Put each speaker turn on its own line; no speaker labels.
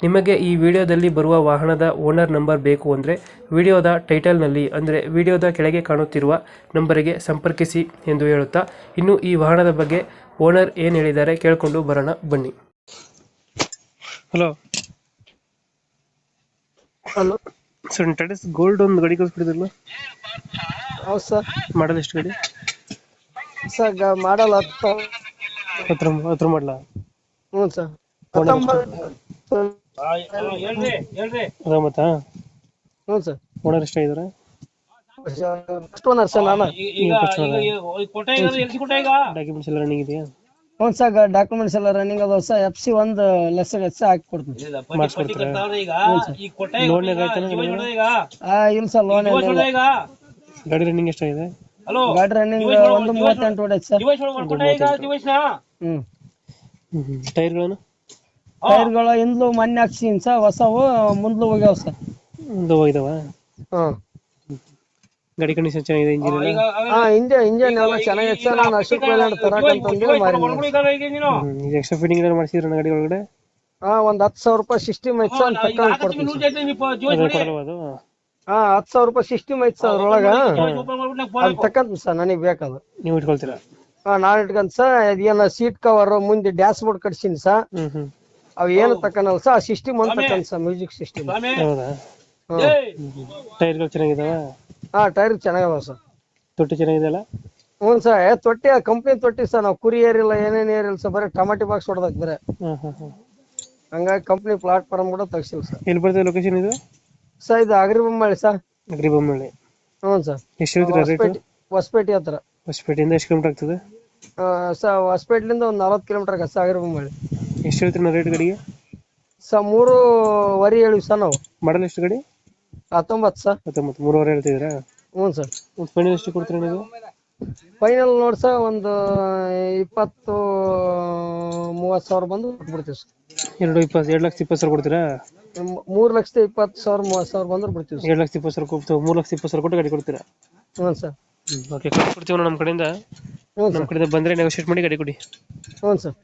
ನಿಮಗೆ ಈ ವಿಡಿಯೋದಲ್ಲಿ ಬರುವ ವಾಹನದ ಓನರ್ ನಂಬರ್ ಬೇಕು ಅಂದರೆ ವಿಡಿಯೋದ ಟೈಟಲ್ನಲ್ಲಿ ಅಂದರೆ ವಿಡಿಯೋದ ಕೆಳಗೆ ಕಾಣುತ್ತಿರುವ ನಂಬರಿಗೆ ಸಂಪರ್ಕಿಸಿ ಎಂದು ಹೇಳುತ್ತಾ ಇನ್ನು ಈ ವಾಹನದ ಬಗ್ಗೆ ಓನರ್ ಏನು ಹೇಳಿದ್ದಾರೆ ಕೇಳಿಕೊಂಡು ಬರೋಣ ಬನ್ನಿ. Hello.
Hello.
Sir Tata gold ಒಂದು ಗಡಿ ಕಳಿಸ್ಬಿಡಿದ್ರಲ್ಲ
ಹೌದು ಸರ್.
ಮಾಡಲ್ ಎಷ್ಟು ಗಡಿ?
ಸರ್ ಗ ಮಾಡಲ್ ಹತ್ತು
ಹತ್ರ ಹತ್ರ ಮಾಡಲ
ಹ್ಞೂ ಸರ್. ಹ್ಞೂ ಸರ್.
ಓನರ್ ಎಷ್ಟಾಗಿದ್ದಾರೆ
ಫಸ್ಟ್ ಓನರ್ ಸರ್ ನಾನು.
ಡಾಕ್ಯುಮೆಂಟ್ಸ್ ಎಲ್ಲ ರನ್ನಿಂಗ್ ಇದೆಯಾ?
ಹ್ಞೂ ಸರ್ ಡಾಕ್ಯುಮೆಂಟ್ಸ್ ಎಲ್ಲ ರನ್ನಿಂಗ್ ಅದಾವ ಸರ್. ಎಫ್ ಸಿ ಒಂದು ಲೆಸ್ ಎಸ್ ಹಾಕಿ ಕೊಡ್ತೀನಿ.
ಮಾಡಿಸ್ಕೊಡ್ತೀರಾ ಲೋನ್
ಆ ಇಲ್ಲ ಸರ್ ಲೋನ್
ಗಾಡಿ ರನ್ನಿಂಗ್ ಎಷ್ಟಾಗಿದೆ?
ಗಾಡಿ ರನ್ನಿಂಗ್ ಒಂದು ಮೂವತ್ತೆಂಟು ಸರ್.
ಟೈರ್ಗಳನ್ನು
ಟೈರ್ಗಳು ಹಿಂದ್ಲು ಮೊನ್ನೆ ಹಾಕ್ಸಿನ್ ಸರ್ ಹೊಸವು ಮುಂದ್ಲು ಹೋಗ್ಯಾವ ಸರ್.
ಒಂದು ಹೋಗಿದಾವ?
ಗಡಿ
ಗಾಡಿ ಕಂಡೀಷನ್ ಚೆನ್ನಾಗಿದೆ ಇಂಜಿನ್ ಎಲ್ಲ?
ಹಾಂ ಇಂಜನ್ ಇಂಜನ್ ಎಲ್ಲ ಚೆನ್ನಾಗಿದೆ ಸರ್ ನಾನು ಅಶೋಕ್ ಲೇಲ್ಯಾಂಡ್ ತರಕಂತಂದ್ರೆ ಮಾರಿ
ಹ್ಮ್, ಈಗ ಎಕ್ಸ್ಟ್ರಾ ಫಿಟ್ಟಿಂಗ್ ಏನಾರು ಮಾಡಿಸಿದ್ರೆ ಗಾಡಿ ಒಳಗಡೆ?
ಹಾ ಒಂದು ಹತ್ತು ಸಾವಿರ ರೂಪಾಯಿ ಸಿಸ್ಟಮ್ ಐತೆ ಸರ್ ತಗೊಂಡು ಕೊಡ್ತೀನಿ
ಅದು ಕೊಡಲ್ವಾ ಅದು?
ಹಾ ಹತ್ತು ಸಾವಿರ ರೂಪಾಯಿ ಸಿಸ್ಟಮ್ ಐತೆ ಸರ್ ಅದ್ರೊಳಗ. ಅದು ತಕ್ಕಂತ ಸರ್ ನನಗೆ ಬೇಕದು.
ನೀವು ಇಟ್ಕೊಳ್ತೀರಾ?
ಹಾ ನಾನು ಇಟ್ಕೊಂಡ್ ಸರ್ ಅದೇನ ಸೀಟ್ ಕವರ್ ಮುಂದೆ ಡ್ಯಾಶ್ ಬೋರ್ಡ್ ಕಟ್ಸೀನಿ ಸರ್.
ಹ್ಮ್ ಹ್ಮ್.
ಅವ್ ಏನು ತಕ್ಕನಲ್ಲ ಸರ್ ಆ ಸಿಸ್ಟಮ್ ಅಂತ ತಕ್ಕನ್ ಸರ್ ಮ್ಯೂಸಿಕ್ ಸಿಸ್ಟಮ್
ಹೌದಾ? ಟೈರ್ಗಳು ಚೆನ್ನಾಗಿದಾವ?
ಹಾ ಟೈರ್ ಚೆನ್ನಾಗವ ಸರ್.
ತೊಟ್ಟಿ ಚೆನ್ನಾಗಿದೆಯಲ್ಲ?
ಹ್ಞೂ ಸರ್ ಏ ತೊಟ್ಟಿ ಕಂಪ್ನಿ ತೊಟ್ಟಿ ಸರ್ ನಾವು ಕುರಿ ಏರಿಲ್ಲ ಏನೇನು ಏರಿಲ್ಲ ಸರ್ ಬರೀ ಟಮಾಟಿ ಬಾಕ್ಸ್ ಹೊಡೆದಕ್ ಬರೀ.
ಹ್ಮ್ ಹ್ಮ್ ಹ್ಮ್
ಹಂಗಾಗಿ ಕಂಪ್ನಿ ಪ್ಲಾಟ್ಫಾರ್ಮ್ ಕೂಡ ತಗ್ಸಿಲ್ಲ ಸರ್.
ಎಲ್ಲಿ ಬರ್ತದೆ ಲೊಕೇಶನ್ ಇದು?
ಸರ್ ಇದು ಅಗ್ರಿ ಬೊಮ್ಮಳಿ ಸರ್.
ಅಗ್ರಿ ಬೊಮ್ಮಳ್ಳಿ
ಹ್ಞೂ ಸರ್.
ಎಷ್ಟು ಹೇಳ್ತೀರಾ ರೇಟ್
ಹೊಸಪೇಟೆ ಹೊಸಪೇಟೆ ಹತ್ರ.
ಹೊಸಪೇಟೆಯಿಂದ ಎಷ್ಟು ಕಿಲೋಮೀಟರ್ ಆಗ್ತದೆ?
ಆ, ಸರ್ ಹೊಸಪೇಟ್ಲಿಂದ ಒಂದು ನಲ್ವತ್ತು ಕಿಲೋಮೀಟರ್ ಆಗತ್ತೆ ಸರ್ ಅಗ್ರಿ ಬೊಮ್ಮಳಿ.
ಎಷ್ಟು ಹೇಳ್ತೀರಿ ರೇಟ್ ಗಡಿಗೆ?
ಸರ್ ಮೂರುವರೆ ಹೇಳಿವಿ ಸರ್ ನಾವು.
ಮಾಡಲ್ ಎಷ್ಟು ಗಡಿ?
ಹತ್ತೊಂಬತ್ತು ಸರ್.
ಹತ್ತೊಂಬತ್ತು ಮೂರುವರೆ ಹೇಳ್ತಿದ್ದೀರಾ?
ಹ್ಞೂ ಸರ್.
ಒಂದು ಫೈನಲ್ ಎಷ್ಟು ಕೊಡ್ತೀರಿ ನೀವು
ಫೈನಲ್ ನೋಡಿ ಸರ್ ಒಂದು ಇಪ್ಪತ್ತು ಮೂವತ್ತು ಸಾವಿರ ಬಂದು ಬಿಡ್ತೀವಿ ಸರ್.
ಎರಡು ಇಪ್ಪತ್ತು ಎರಡು ಲಕ್ಷ ಇಪ್ಪತ್ತು ಸಾವಿರ ಕೊಡ್ತೀರಾ?
ಮೂರು ಲಕ್ಷದ ಇಪ್ಪತ್ತು ಸಾವಿರ ಮೂವತ್ತು ಸಾವಿರ ಬಂದ್ರೆ ಬಿಡ್ತೀವಿ ಸರ್.
ಎರಡು ಲಕ್ಷ ಇಪ್ಪತ್ತು ಸಾವಿರ ಕೊಟ್ಟು ಮೂರು ಲಕ್ಷ ಇಪ್ಪತ್ತು ಸಾವಿರ ಕೊಟ್ಟು ಗಾಡಿ ಕೊಡ್ತೀರಾ?
ಹ್ಞೂ ಸರ್.
ಓಕೆ ಕೊಡ್ತೀವಿ ನಮ್ಮ ಕಡೆಯಿಂದ.
ಹ್ಞೂ
ನಮ್ಮ
ಸರ್
ಕಡೆಯಿಂದ ಬಂದರೆ ನೆಗೋಷಿಯೇಟ್ ಮಾಡಿ ಗಾಡಿ ಕೊಡಿ.
ಹ್ಞೂ ಸರ್.